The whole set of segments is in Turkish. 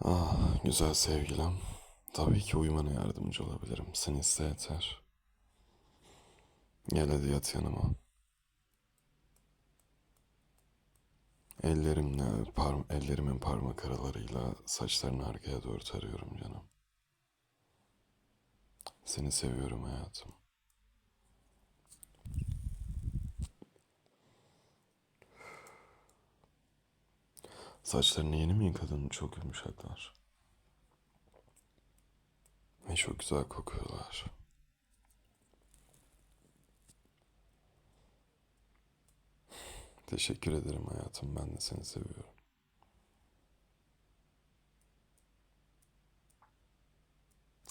Ah güzel sevgilim. Tabii ki uyumana yardımcı olabilirim. Sen iste yeter. Gel hadi yat yanıma. Ellerimle, parm ellerimin parmak aralarıyla saçlarını arkaya doğru tarıyorum canım. Seni seviyorum hayatım. Saçlarını yeni mi yıkadın? Çok yumuşaklar. Ve çok güzel kokuyorlar. Teşekkür ederim hayatım. Ben de seni seviyorum.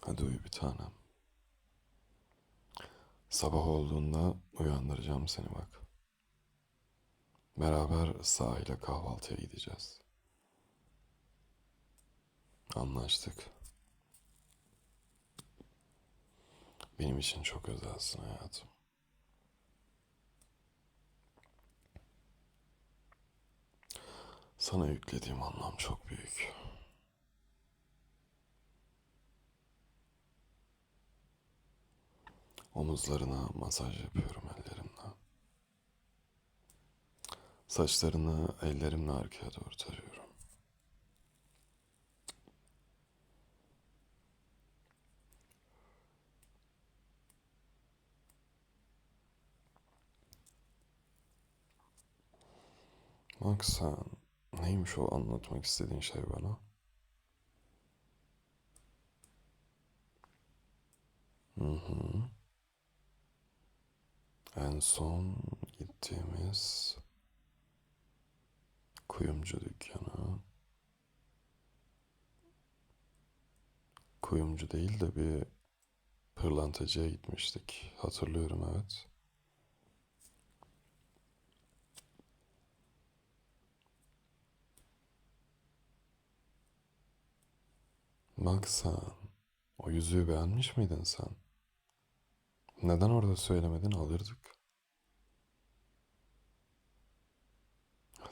Hadi uyu bir tanem. Sabah olduğunda uyandıracağım seni bak. Beraber sahile kahvaltıya gideceğiz. Anlaştık. Benim için çok özelsin hayatım. Sana yüklediğim anlam çok büyük. Omuzlarına masaj yapıyorum ellerimle. Saçlarını ellerimle arkaya doğru tarıyorum. Bak sen, neymiş o anlatmak istediğin şey bana? Hı hı. En son gittiğimiz kuyumcu dükkanı. Kuyumcu değil de bir pırlantacıya gitmiştik. Hatırlıyorum evet. Bak o yüzüğü beğenmiş miydin sen? Neden orada söylemedin alırdık.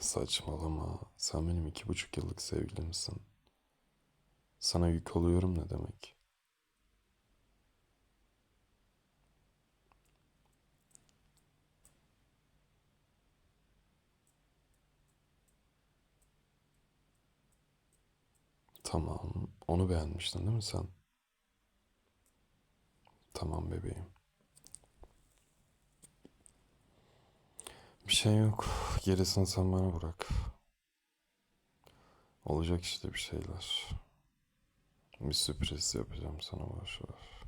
Saçmalama, sen benim iki buçuk yıllık sevgilimsin. Sana yük oluyorum ne demek? Tamam, onu beğenmiştin değil mi sen? Tamam bebeğim. Bir şey yok. Gerisini sen bana bırak. Olacak işte bir şeyler. Bir sürpriz yapacağım sana boş ver.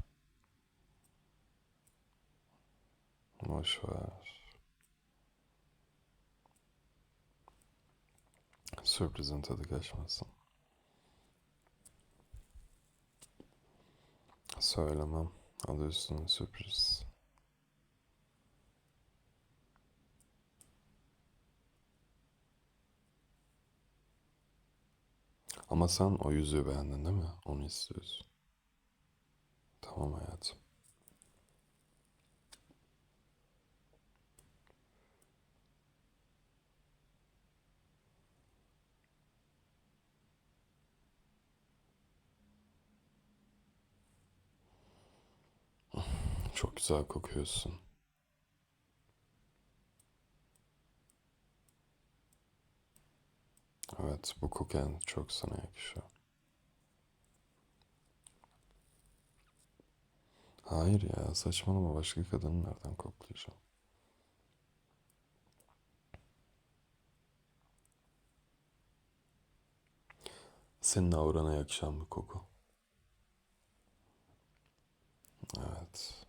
Boş ver. Sürprizin tadı kaçmasın. Söylemem. Adı üstüne sürpriz. Ama sen o yüzüğü beğendin değil mi? Onu istiyorsun. Tamam hayatım. Çok güzel kokuyorsun. Evet, bu koku en çok sana yakışıyor. Hayır ya, saçmalama başka kadını nereden koklayacağım? Senin aurana yakışan bir koku. Evet.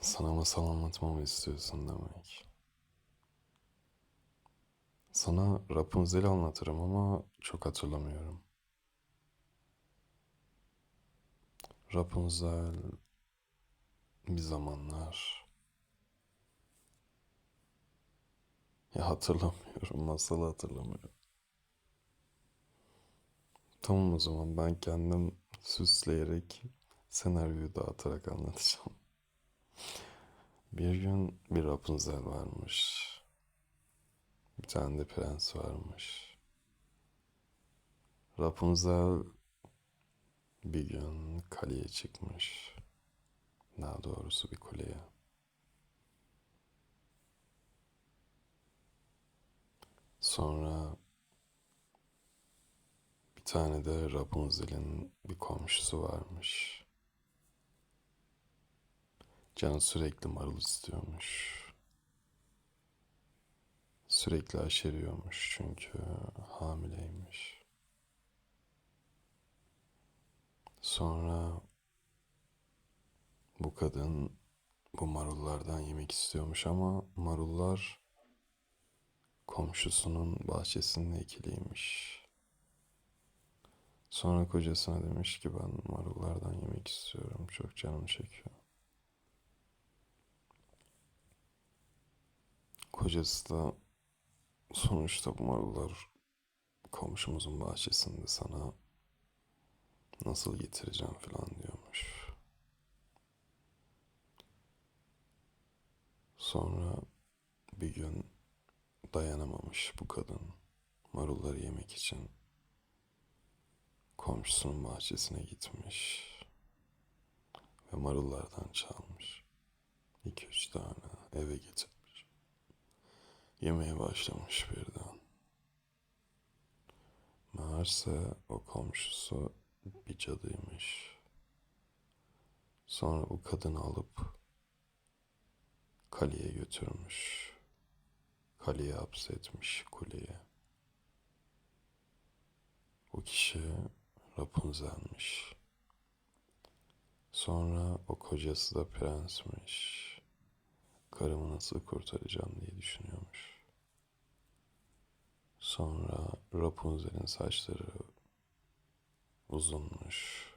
Sana masal anlatmamı istiyorsun demek. Sana Rapunzel'i anlatırım ama çok hatırlamıyorum. Rapunzel bir zamanlar ya hatırlamıyorum, masalı hatırlamıyorum. Tamam o zaman ben kendim süsleyerek senaryoyu dağıtarak anlatacağım. Bir gün bir Rapunzel varmış. Bir tane de prens varmış. Rapunzel bir gün kaleye çıkmış. Daha doğrusu bir kuleye. Sonra bir tane de Rapunzel'in bir komşusu varmış. Can sürekli marul istiyormuş. Sürekli aşeriyormuş çünkü hamileymiş. Sonra bu kadın bu marullardan yemek istiyormuş ama marullar komşusunun bahçesinde ekiliymiş. Sonra kocasına demiş ki ben marullardan yemek istiyorum. Çok canım çekiyor. Kocası da sonuçta bu marullar komşumuzun bahçesinde sana nasıl getireceğim falan diyormuş. Sonra bir gün dayanamamış bu kadın marulları yemek için komşusunun bahçesine gitmiş ve marullardan çalmış. İki üç tane eve getirmiş. Yemeye başlamış birden. Meğerse o komşusu bir cadıymış. Sonra bu kadını alıp kaleye götürmüş. Kaleye hapsetmiş kuleye. O kişi Rapunzel'miş. Sonra o kocası da prensmiş. Karımı nasıl kurtaracağım diye düşünüyormuş. Sonra Rapunzel'in saçları uzunmuş.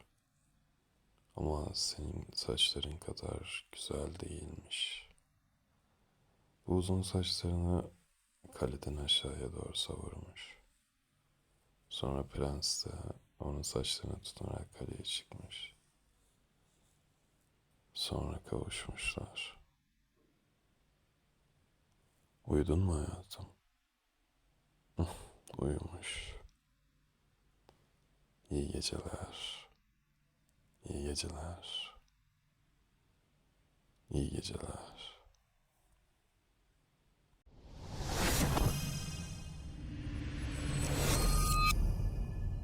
Ama senin saçların kadar güzel değilmiş. Bu uzun saçlarını kaleden aşağıya doğru savurmuş. Sonra prens de onun saçlarına tutunarak kaleye çıkmış. Sonra kavuşmuşlar. Uyudun mu hayatım? Uyumuş. İyi geceler. İyi geceler. İyi geceler.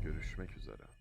Görüşmek üzere.